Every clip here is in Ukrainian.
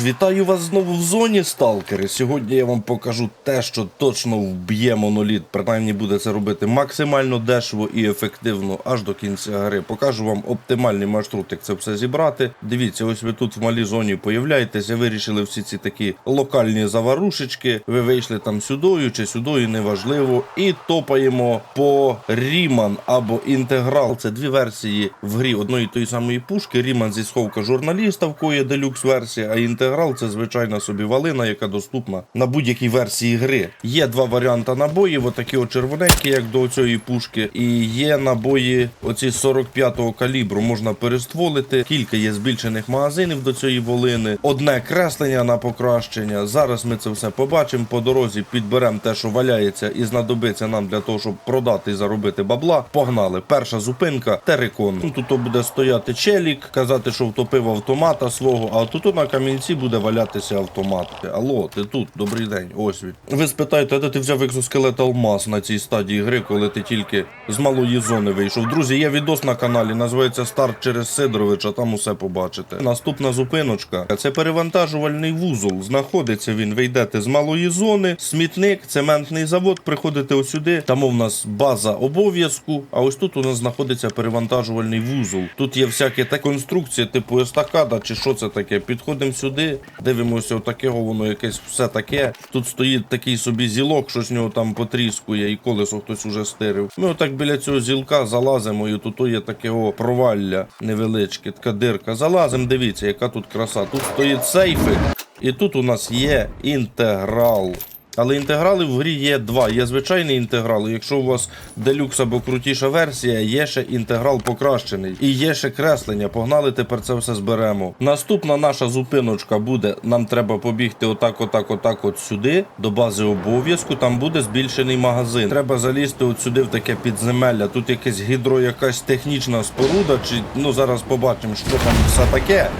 Вітаю вас знову в зоні, сталкери. Сьогодні я вам покажу те, що точно вб'є моноліт. Принаймні буде це робити максимально дешево і ефективно аж до кінця гри. Покажу вам оптимальний маршрут, як це все зібрати. Дивіться, ось ви тут в малій зоні появляєтеся. Вирішили всі ці такі локальні заварушечки. Ви вийшли там сюдою чи сюдою, неважливо. І топаємо по Ріман або інтеграл. Це дві версії в грі одної тої самої пушки. Ріман зі сховка журналіста, в кої делюкс версія, а інтеграл це звичайна собі валина, яка доступна на будь-якій версії гри. Є два варіанти набоїв, отакі от червоненькі, як до цієї пушки, і є набої оці 45-го калібру. Можна перестволити. Кілька є збільшених магазинів до цієї волини. Одне креслення на покращення. Зараз ми це все побачимо. По дорозі підберемо те, що валяється, і знадобиться нам для того, щоб продати і заробити бабла. Погнали. Перша зупинка Терекон. Ну, Тут буде стояти челік, казати, що втопив автомата свого, а тут на камінці буде валятися автомат. Алло, ти тут, добрий день. Ось він. Ви спитаєте, де ти взяв екзоскелет Алмаз на цій стадії гри, коли ти тільки з малої зони вийшов. Друзі, є відос на каналі, називається Старт через Сидоровича, там усе побачите. Наступна зупиночка це перевантажувальний вузол. Знаходиться він. Ви з малої зони, смітник, цементний завод. Приходите ось сюди. Там у нас база обов'язку. А ось тут у нас знаходиться перевантажувальний вузол. Тут є всякі та конструкції, типу естакада чи що це таке. Підходимо сюди, дивимося, отаке воно якесь все таке. Тут стоїть такий собі зілок, що з нього там потріскує, і колесо хтось уже стирив. Ми отак біля цього зілка залазимо, і тут є таке провалля невеличке, така дирка. Залазимо, дивіться, яка тут краса. Тут стоїть сейфи, і тут у нас є інтеграл. Але інтеграли в грі є два. Є звичайний інтеграл. Якщо у вас делюкс або крутіша версія, є ще інтеграл покращений. І є ще креслення. Погнали, тепер це все зберемо. Наступна наша зупиночка буде. Нам треба побігти отак, отак, отак, от сюди, до бази обов'язку. Там буде збільшений магазин. Треба залізти от сюди в таке підземелля. Тут якесь гідро, якась технічна споруда. Чи ну зараз побачимо, що там все таке.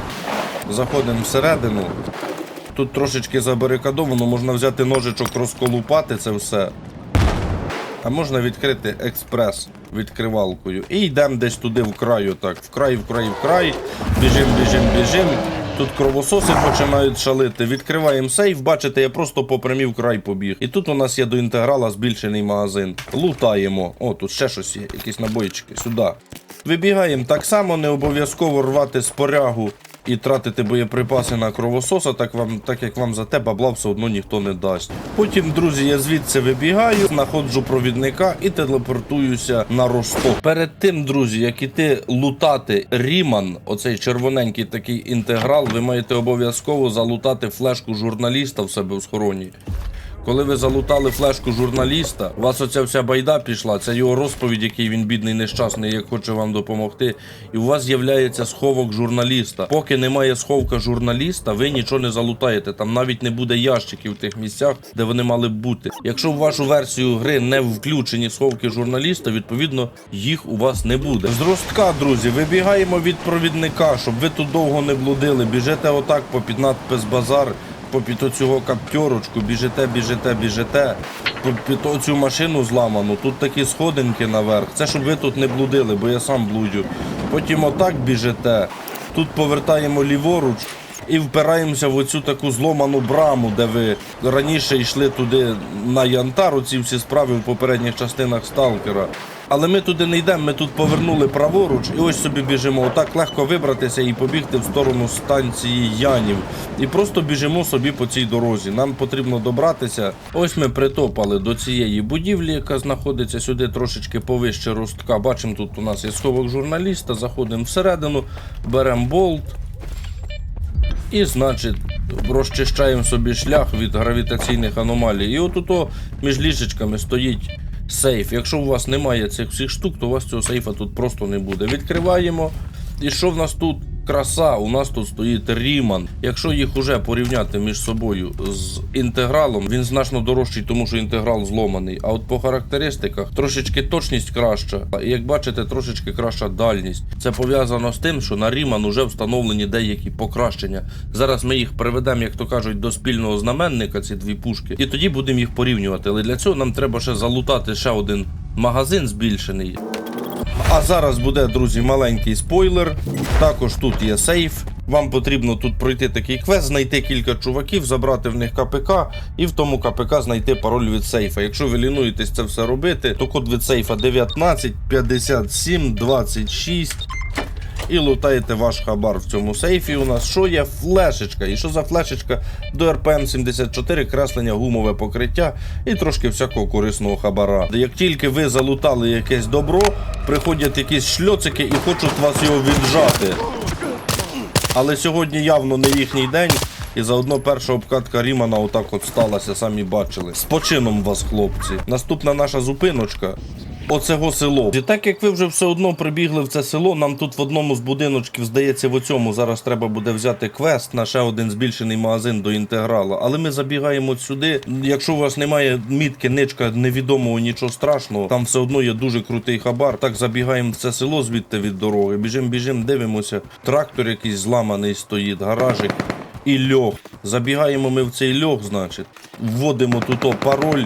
Заходимо всередину. Тут трошечки забарикадовано, можна взяти ножичок, розколупати це все. А можна відкрити експрес відкривалкою. І йдемо десь туди в краю, так. В край, в край. Біжим, біжим, біжим. Тут кровососи починають шалити. Відкриваємо сейф, бачите, я просто по прямій край побіг. І тут у нас є до інтеграла збільшений магазин. Лутаємо. О, тут ще щось є, якісь набойчики. Сюди. Вибігаємо так само, не обов'язково рвати спорягу і тратити боєприпаси на кровососа, так вам, так як вам за те бабла все одно ніхто не дасть. Потім, друзі, я звідси вибігаю, знаходжу провідника і телепортуюся на Ростов. Перед тим, друзі, як іти лутати Ріман, оцей червоненький такий інтеграл, ви маєте обов'язково залутати флешку журналіста в себе в схороні. Коли ви залутали флешку журналіста, у вас оця вся байда пішла, це його розповідь, який він бідний нещасний, як хоче вам допомогти. І у вас з'являється сховок журналіста. Поки немає сховка журналіста, ви нічого не залутаєте. Там навіть не буде ящиків в тих місцях, де вони мали б бути. Якщо в вашу версію гри не включені сховки журналіста, відповідно їх у вас не буде. З ростка, друзі, вибігаємо від провідника, щоб ви тут довго не блудили. Біжите отак по під надпис базар попід оцього каптерочку, біжите, біжите, біжите. Під оцю машину зламану, тут такі сходинки наверх. Це щоб ви тут не блудили, бо я сам блудю. Потім отак біжите. Тут повертаємо ліворуч і впираємося в оцю таку зломану браму, де ви раніше йшли туди на Янтар, оці всі справи в попередніх частинах сталкера. Але ми туди не йдемо, ми тут повернули праворуч і ось собі біжимо. Отак легко вибратися і побігти в сторону станції Янів. І просто біжимо собі по цій дорозі. Нам потрібно добратися. Ось ми притопали до цієї будівлі, яка знаходиться сюди трошечки повище ростка. Бачимо, тут у нас є сховок журналіста. Заходимо всередину, беремо болт. І, значить, розчищаємо собі шлях від гравітаційних аномалій. І от між ліжечками стоїть сейф. Якщо у вас немає цих всіх штук, то у вас цього сейфа тут просто не буде. Відкриваємо. І що в нас тут? Краса, у нас тут стоїть Ріман. Якщо їх уже порівняти між собою з інтегралом, він значно дорожчий, тому що інтеграл зломаний. А от по характеристиках трошечки точність краща. І як бачите, трошечки краща дальність. Це пов'язано з тим, що на Ріман уже встановлені деякі покращення. Зараз ми їх приведемо, як то кажуть, до спільного знаменника, ці дві пушки, і тоді будемо їх порівнювати. Але для цього нам треба ще залутати ще один магазин збільшений. А зараз буде, друзі, маленький спойлер. Також тут є сейф. Вам потрібно тут пройти такий квест, знайти кілька чуваків, забрати в них КПК і в тому КПК знайти пароль від сейфа. Якщо ви лінуєтесь це все робити, то код від сейфа 19 57 26 і лутаєте ваш хабар в цьому сейфі. У нас що є флешечка. І що за флешечка до РПМ 74, креслення, гумове покриття і трошки всякого корисного хабара. Як тільки ви залутали якесь добро, приходять якісь шльоцики і хочуть вас його віджати. Але сьогодні явно не їхній день. І заодно перша обкатка Рімана отак от сталася, самі бачили. З почином вас, хлопці. Наступна наша зупиночка. Оцего село. І так як ви вже все одно прибігли в це село, нам тут в одному з будиночків, здається, в оцьому зараз треба буде взяти квест на ще один збільшений магазин до інтеграла. Але ми забігаємо сюди. Якщо у вас немає мітки, ничка невідомого нічого страшного, там все одно є дуже крутий хабар. Так забігаємо в це село звідти від дороги. Біжим, біжим, дивимося. Трактор якийсь зламаний стоїть, гаражик і льох. Забігаємо ми в цей льох, значить, вводимо тут пароль.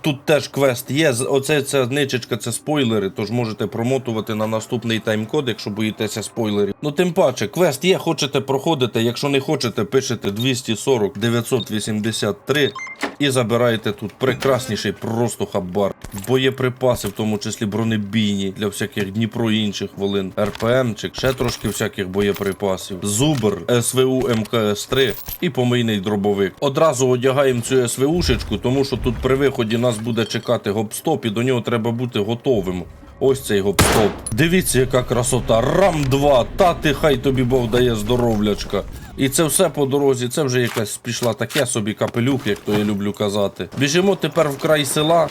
Тут теж квест є. Оце ця ничечка, це спойлери, тож можете промотувати на наступний тайм-код, якщо боїтеся спойлерів. Ну тим паче, квест є, хочете проходите. Якщо не хочете, пишете 240 983 і забираєте тут прекрасніший просто хабар. Боєприпаси, в тому числі бронебійні для всяких Дніпро і інших волин, РПМчик, ще трошки всяких боєприпасів, Зубр, СВУ МКС-3 і помийний дробовик. Одразу одягаємо цю СВУшечку, тому що тут при виході нас буде чекати гоп-стоп, і до нього треба бути готовим. Ось цей гоп-стоп. Дивіться, яка красота. Рам 2, та ти хай тобі Бог дає здоровлячка. І це все по дорозі. Це вже якась пішла таке собі капелюх, як то я люблю казати. Біжимо тепер в край села.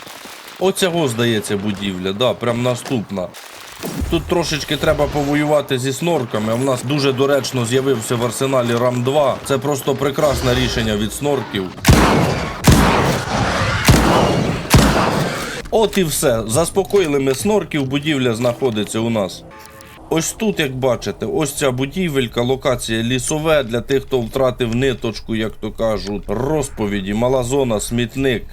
Оцього, здається, будівля, да, прям наступна. Тут трошечки треба повоювати зі снорками. В нас дуже доречно з'явився в арсеналі Рам 2. Це просто прекрасне рішення від снорків. От і все. Заспокоїли ми снорків, будівля знаходиться у нас. Ось тут, як бачите, ось ця будівелька, локація лісове для тих, хто втратив ниточку, як то кажуть, розповіді, мала зона, смітник.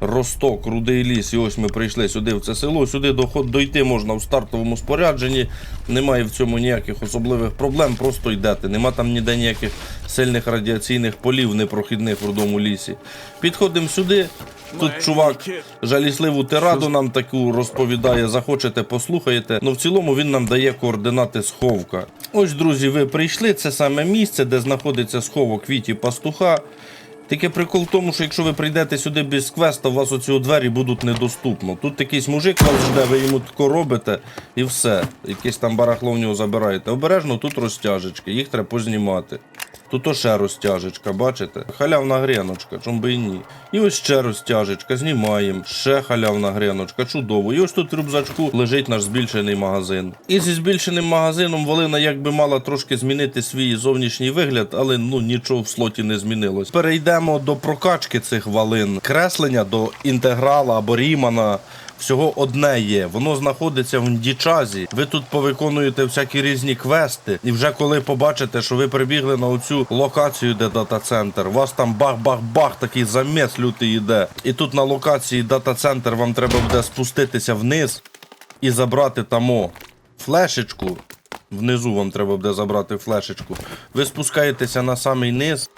Росток, рудий ліс, і ось ми прийшли сюди в це село. Сюди доход дойти можна в стартовому спорядженні. Немає в цьому ніяких особливих проблем, просто йдете. Нема там ніде ніяких сильних радіаційних полів непрохідних в рудому лісі. Підходимо сюди. Тут чувак жалісливу тираду нам таку розповідає. Захочете, послухаєте. Ну в цілому він нам дає координати сховка. Ось, друзі, ви прийшли. Це саме місце, де знаходиться сховок Віті Пастуха. Тільки прикол в тому, що якщо ви прийдете сюди без квеста, у вас оці двері будуть недоступно. Тут якийсь мужик вас жде, ви йому тако робите і все. Якесь там барахло в нього забираєте. Обережно тут розтяжечки, їх треба познімати. Тут ще розтяжечка, бачите? Халявна греночка, чом би і ні. І ось ще розтяжечка, знімаємо. Ще халявна греночка, чудово. І ось тут в рюкзачку лежить наш збільшений магазин. І зі збільшеним магазином Волина якби мала трошки змінити свій зовнішній вигляд, але ну нічого в слоті не змінилось. Перейдемо до прокачки цих валин. Креслення до інтеграла або рімана. Всього одне є, воно знаходиться в Дічазі. Ви тут повиконуєте всякі різні квести, і вже коли побачите, що ви прибігли на оцю локацію, де дата-центр, у вас там бах-бах-бах, такий заміс лютий йде. І тут на локації дата-центр вам треба буде спуститися вниз і забрати тамо флешечку. Внизу вам треба буде забрати флешечку. Ви спускаєтеся на самий низ.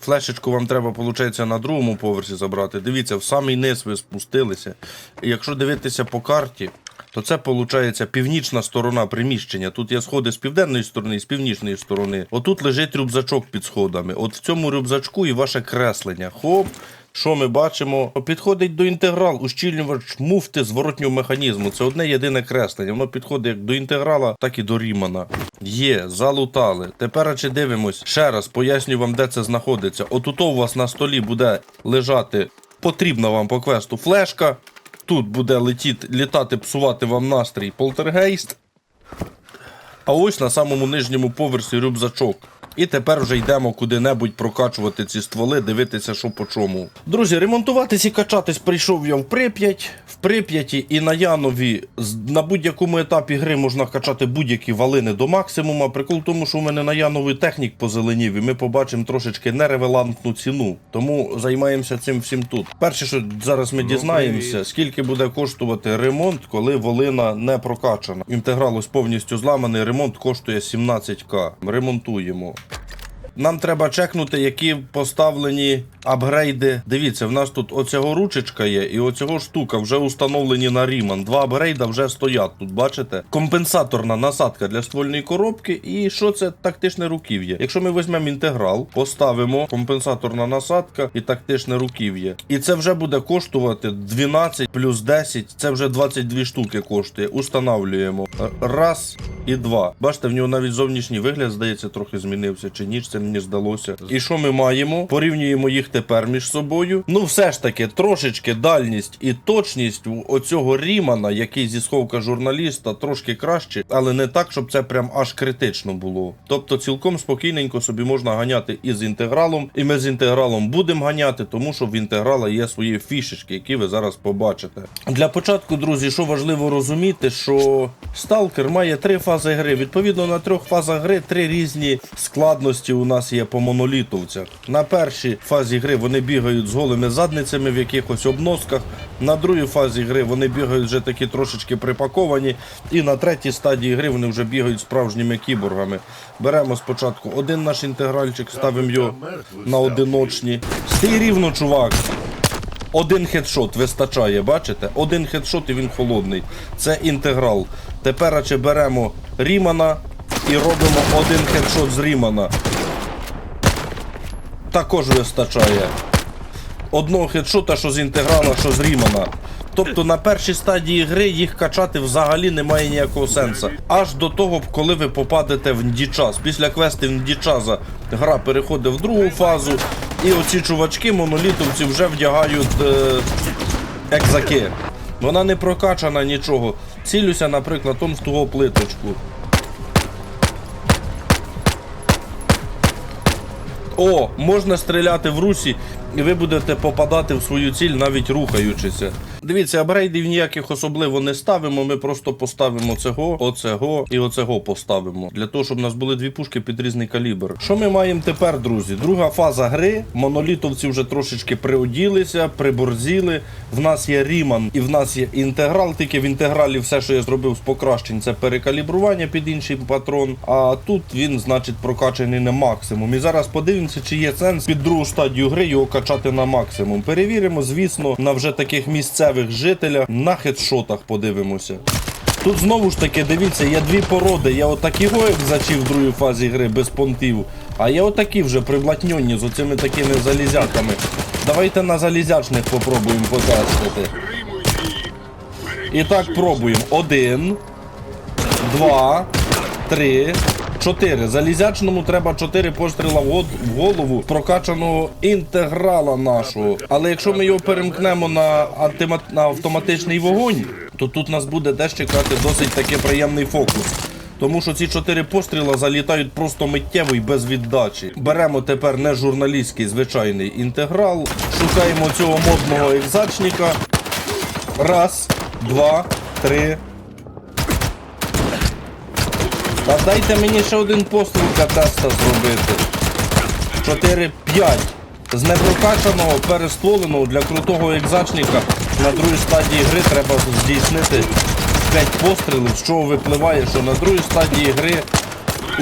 Флешечку вам треба, виходить, на другому поверсі забрати. Дивіться, в самий низ ви спустилися. Якщо дивитися по карті, то це виходить північна сторона приміщення. Тут є сходи з південної сторони і з північної сторони. Отут лежить рюкзачок під сходами. От в цьому рюкзачку і ваше креслення. Хоп. Що ми бачимо? Підходить до інтеграл, ущільнювач муфти зворотнього механізму. Це одне єдине креслення. Воно підходить як до інтеграла, так і до Рімана. Є, залутали. Тепер чи дивимось. Ще раз поясню вам, де це знаходиться. Отут у вас на столі буде лежати потрібна вам по квесту флешка. Тут буде летіти, літати, псувати вам настрій полтергейст. А ось на самому нижньому поверсі рюкзачок. І тепер вже йдемо куди-небудь прокачувати ці стволи, дивитися, що по чому. Друзі, ремонтуватись і качатись прийшов я в Прип'ять. В Прип'яті і на Янові на будь-якому етапі гри можна качати будь-які валини до максимума. Прикол в тому, що у мене на Янові технік позеленів, і ми побачимо трошечки нерелевантну ціну. Тому займаємося цим всім тут. Перше, що зараз ми дізнаємося, скільки буде коштувати ремонт, коли волина не прокачана. Інтеграл ось повністю зламаний, ремонт коштує 17к. Ремонтуємо. Нам треба чекнути, які поставлені апгрейди. Дивіться, в нас тут оцього ручечка є, і оцього штука вже установлені на Ріман. Два апгрейда вже стоять тут, бачите? Компенсаторна насадка для ствольної коробки. І що це тактичне руків'я? Якщо ми візьмемо інтеграл, поставимо компенсаторна насадка і тактичне руків'я. І це вже буде коштувати 12 плюс 10, це вже 22 штуки коштує. Устанавлюємо. Раз і два. Бачите, в нього навіть зовнішній вигляд, здається, трохи змінився. Чи ніч це мені здалося. І що ми маємо? Порівнюємо їх тепер між собою. Ну, все ж таки, трошечки дальність і точність у оцього Рімана, який зі сховка журналіста, трошки краще, але не так, щоб це прям аж критично було. Тобто, цілком спокійненько собі можна ганяти і з інтегралом, і ми з інтегралом будемо ганяти, тому що в інтеграла є свої фішечки, які ви зараз побачите. Для початку, друзі, що важливо розуміти, що Сталкер має три фази гри. Відповідно, на трьох фазах гри три різні складності у нас є по монолітовцях. На першій фазі гри вони бігають з голими задницями в якихось обносках. На другій фазі гри вони бігають вже такі трошечки припаковані. І на третій стадії гри вони вже бігають справжніми кіборгами. Беремо спочатку один наш інтегральчик, ставимо його на одиночні. Стій рівно, чувак. Один хедшот вистачає, бачите? Один хедшот і він холодний. Це інтеграл. Тепер беремо Рімана і робимо один хедшот з Рімана. Також вистачає. Одного хедшота, що з інтеграла, що з Рімана. Тобто на першій стадії гри їх качати взагалі немає ніякого сенсу. Аж до того, коли ви попадете в Ндічас. Після квести в Ндічаза гра переходить в другу фазу. І оці чувачки, монолітовці, вже вдягають е, екзаки. Вона не прокачана нічого. Цілюся, наприклад, он в того плиточку. О, можна стріляти в русі, і ви будете попадати в свою ціль, навіть рухаючися. Дивіться, апгрейдів ніяких особливо не ставимо. Ми просто поставимо цього, оцего і оцего поставимо. Для того, щоб у нас були дві пушки під різний калібр. Що ми маємо тепер, друзі? Друга фаза гри. Монолітовці вже трошечки приоділися, приборзіли. В нас є Ріман і в нас є інтеграл. Тільки в інтегралі все, що я зробив з покращень, це перекалібрування під інший патрон. А тут він, значить, прокачаний на максимум. І зараз подивимося, чи є сенс під другу стадію гри його качати на максимум. Перевіримо, звісно, на вже таких місцевих жителях. На хедшотах подивимося. Тут знову ж таки, дивіться, є дві породи. Є отакі як зачів в другій фазі гри без понтів. А є отакі вже приблатньонні з оцими такими залізяками. Давайте на залізячних попробуємо потестити. І так пробуємо. Один, два, три, чотири. Залізячному треба чотири постріла в голову прокачаного інтеграла нашого. Але якщо ми його перемкнемо на, антима- на автоматичний вогонь, то тут нас буде теж чекати досить таки приємний фокус. Тому що ці чотири постріла залітають просто миттєво і без віддачі. Беремо тепер не журналістський звичайний інтеграл, шукаємо цього модного екзачника. Раз, два, три. Та дайте мені ще один постріл для теста зробити. 4, 5. З непрокачаного, перестволеного для крутого екзачника на другій стадії гри треба здійснити 5 пострілів, з чого випливає, що на другій стадії гри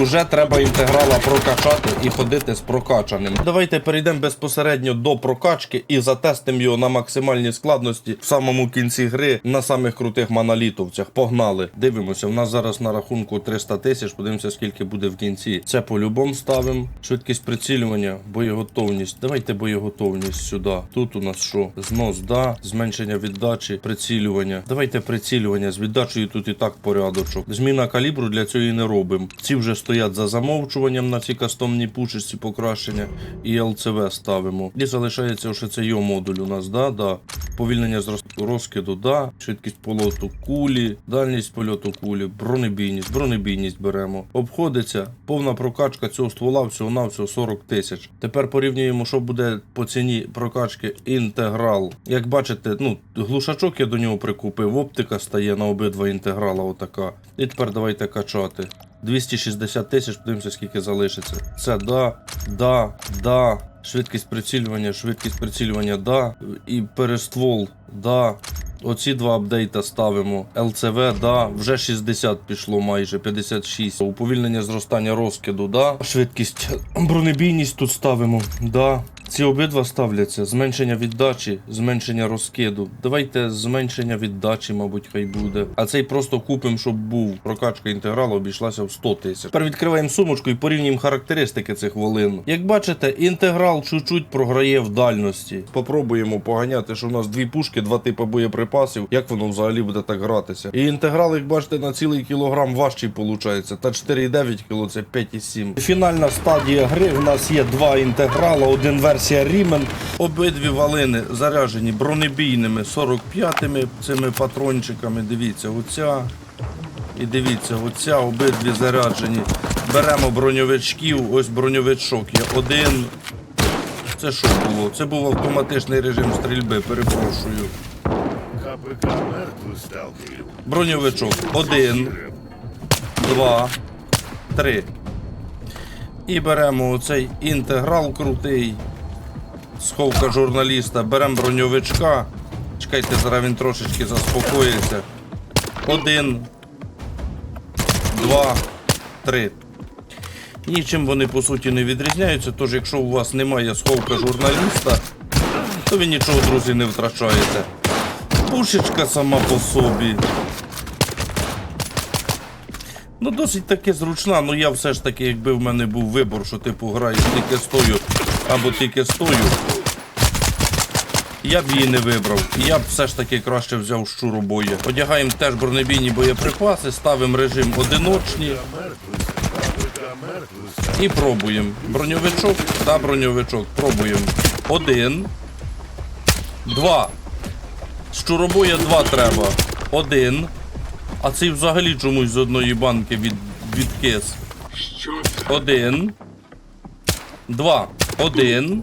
Уже треба інтеграла прокачати і ходити з прокачаним. Давайте перейдемо безпосередньо до прокачки і затестимо його на максимальній складності в самому кінці гри на самих крутих монолітовцях. Погнали. Дивимося. У нас зараз на рахунку 300 тисяч. Подивимося, скільки буде в кінці. Це по-любому ставимо. Швидкість прицілювання, боєготовність. Давайте боєготовність сюди. Тут у нас що? Знос, да, зменшення віддачі, прицілювання. Давайте прицілювання з віддачею тут і так порядочок. Зміна калібру для цього і не робимо. Ці вже стоять за замовчуванням на ці кастомні пушечці покращення і ЛЦВ ставимо. І залишається ще це його модуль у нас, да, да. Повільнення з роз- розкиду, да. Швидкість польоту кулі, дальність польоту кулі, бронебійність, бронебійність беремо. Обходиться повна прокачка цього ствола всього на всього 40 тисяч. Тепер порівнюємо, що буде по ціні прокачки інтеграл. Як бачите, ну, глушачок я до нього прикупив, оптика стає на обидва інтеграла отака. І тепер давайте качати. 260 тисяч, подивимося, скільки залишиться. Це да, да, да. Швидкість прицілювання, швидкість прицілювання, да. І перествол, да. Оці два апдейта ставимо. ЛЦВ, да, вже 60 пішло майже, 56. Уповільнення зростання розкиду, да. Швидкість, бронебійність тут ставимо, да. Ці обидва ставляться. Зменшення віддачі, зменшення розкиду. Давайте зменшення віддачі, мабуть, хай буде. А цей просто купимо, щоб був. Прокачка інтегралу обійшлася в 100 тисяч. Тепер відкриваємо сумочку і порівнюємо характеристики цих волин. Як бачите, інтеграл чуть-чуть програє в дальності. Попробуємо поганяти, що у нас дві пушки, два типи боєприпасів. Як воно взагалі буде так гратися? І інтеграл, як бачите, на цілий кілограм важчий виходить. Та 4,9 кг це 5,7. Фінальна стадія гри. У нас є два інтеграла, один версія Рімен. Обидві валини заряджені бронебійними 45-ми цими патрончиками. Дивіться, оця. І дивіться, оця обидві заряджені. Беремо броньовичків, ось броньовичок є один. Це що було? Це був автоматичний режим стрільби, перепрошую. Броньовичок. Один, два, три. І беремо оцей інтеграл крутий. Сховка журналіста. Беремо броньовичка. Чекайте, зараз він трошечки заспокоїться. Один, два, три. Нічим вони по суті не відрізняються, тож якщо у вас немає сховка журналіста, то ви нічого, друзі, не втрачаєте. Пушечка сама по собі. Ну, досить таки зручна, ну я все ж таки, якби в мене був вибор, що типу граєш тільки стою або тільки стою, я б її не вибрав. Я б все ж таки краще взяв щуробоя. Одягаємо теж бронебійні боєприпаси, ставимо режим одиночні і пробуємо. Броньовичок та броньовичок. Пробуємо. Один. Два. Щуробоя два треба. Один. А цей взагалі чомусь з одної банки від, відкис. Один. Два. Один.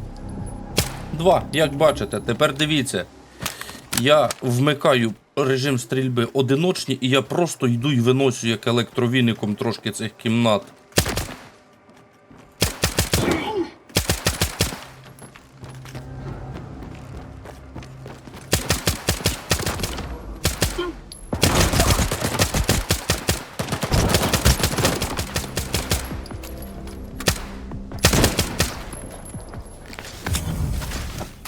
Два. Як бачите, тепер дивіться. Я вмикаю режим стрільби одиночні, і я просто йду і виносю як електровіником трошки цих кімнат.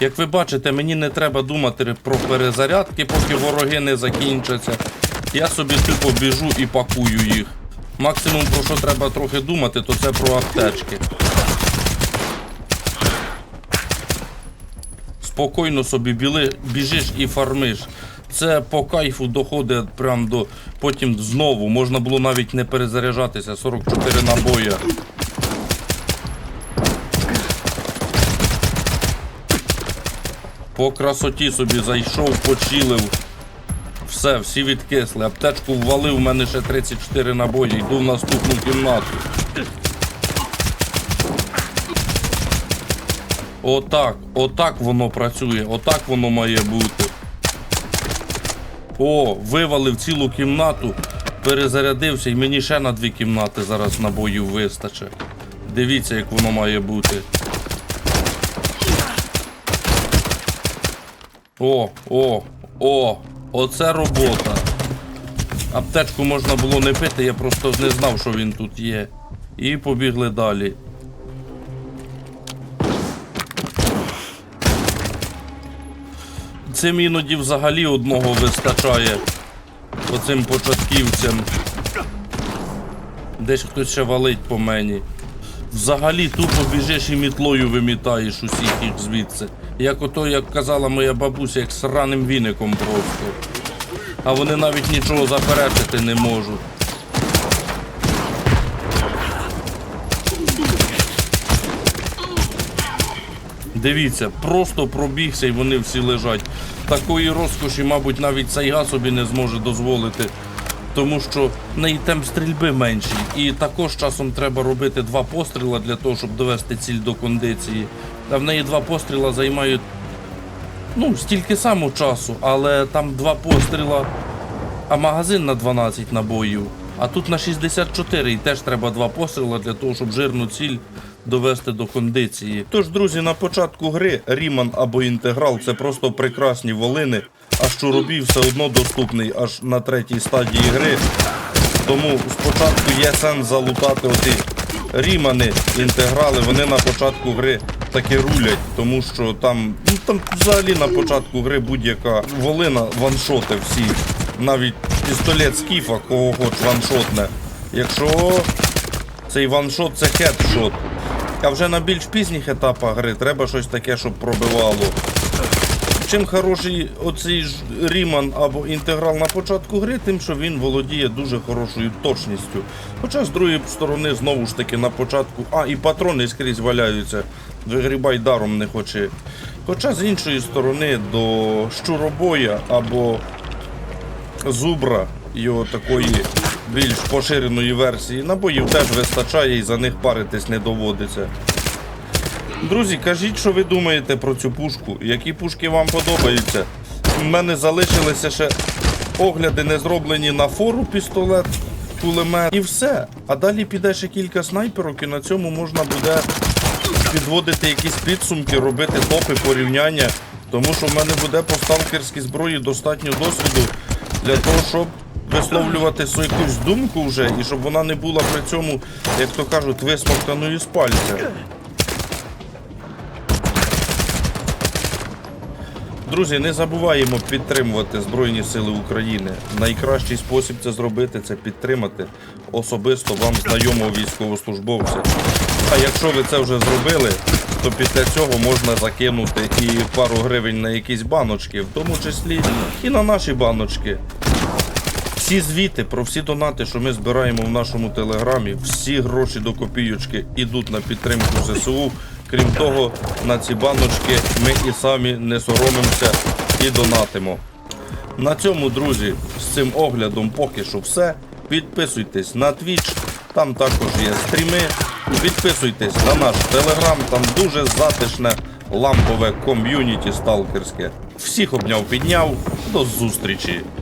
Як ви бачите, мені не треба думати про перезарядки, поки вороги не закінчаться. Я собі тупо біжу і пакую їх. Максимум, про що треба трохи думати, то це про аптечки. Спокійно собі біли, біжиш і фармиш. Це по кайфу доходить прям до. Потім знову можна було навіть не перезаряджатися. 44 набоя. По красоті собі зайшов, почилив. Все, всі відкисли. Аптечку ввалив, у мене ще 34 набої. Йду в наступну кімнату. Отак, отак воно працює, отак воно має бути. О, вивалив цілу кімнату, перезарядився і мені ще на дві кімнати зараз набоїв вистачить. Дивіться, як воно має бути. О, о, о, оце робота. Аптечку можна було не пити, я просто не знав, що він тут є. І побігли далі. Цим іноді взагалі одного вистачає. Оцим початківцям. Десь хтось ще валить по мені. Взагалі тупо біжиш і мітлою вимітаєш усіх їх звідси. Як ото, як казала моя бабуся, як сраним віником просто. А вони навіть нічого заперечити не можуть. Дивіться, просто пробігся і вони всі лежать. Такої розкоші, мабуть, навіть Сайга собі не зможе дозволити, тому що в неї темп стрільби менший. І також часом треба робити два постріла для того, щоб довести ціль до кондиції. А в неї два постріла займають ну, стільки само часу, але там два постріла, а магазин на 12 набоїв. А тут на 64 і теж треба два постріла для того, щоб жирну ціль довести до кондиції. Тож, друзі, на початку гри Ріман або інтеграл це просто прекрасні волини, а щуробій все одно доступний аж на третій стадії гри. Тому спочатку є сенс залутати оті рімани, інтеграли, вони на початку гри таки рулять, тому що там, ну там взагалі на початку гри будь-яка волина ваншоти всі. Навіть пістолет скіфа, кого хоч ваншотне. Якщо цей ваншот це хедшот. А вже на більш пізніх етапах гри треба щось таке, щоб пробивало. Чим хороший оцей Ріман або інтеграл на початку гри, тим, що він володіє дуже хорошою точністю. Хоча з другої сторони, знову ж таки, на початку. А, і патрони скрізь валяються. Вигрібай даром не хоче. Хоча з іншої сторони до щуробоя або зубра його такої більш поширеної версії набоїв теж вистачає і за них паритись не доводиться. Друзі, кажіть, що ви думаєте про цю пушку, які пушки вам подобаються. У мене залишилися ще огляди не зроблені на фору пістолет, кулемет і все. А далі піде ще кілька снайперок, і на цьому можна буде підводити якісь підсумки, робити топи порівняння. Тому що в мене буде по сталкерській зброї достатньо досвіду для того, щоб висловлювати свою якусь думку вже, і щоб вона не була при цьому, як то кажуть, висмоктаною з пальця. Друзі, не забуваємо підтримувати Збройні Сили України. Найкращий спосіб це зробити це підтримати особисто вам знайомого військовослужбовця. А якщо ви це вже зробили, то після цього можна закинути і пару гривень на якісь баночки, в тому числі і на наші баночки. Всі звіти про всі донати, що ми збираємо в нашому телеграмі, всі гроші до копійочки йдуть на підтримку ЗСУ. Крім того, на ці баночки ми і самі не соромимося і донатимо. На цьому, друзі, з цим оглядом поки що все. Підписуйтесь на Twitch, там також є стріми. Підписуйтесь на наш телеграм, там дуже затишне лампове ком'юніті сталкерське. Всіх обняв, підняв. До зустрічі!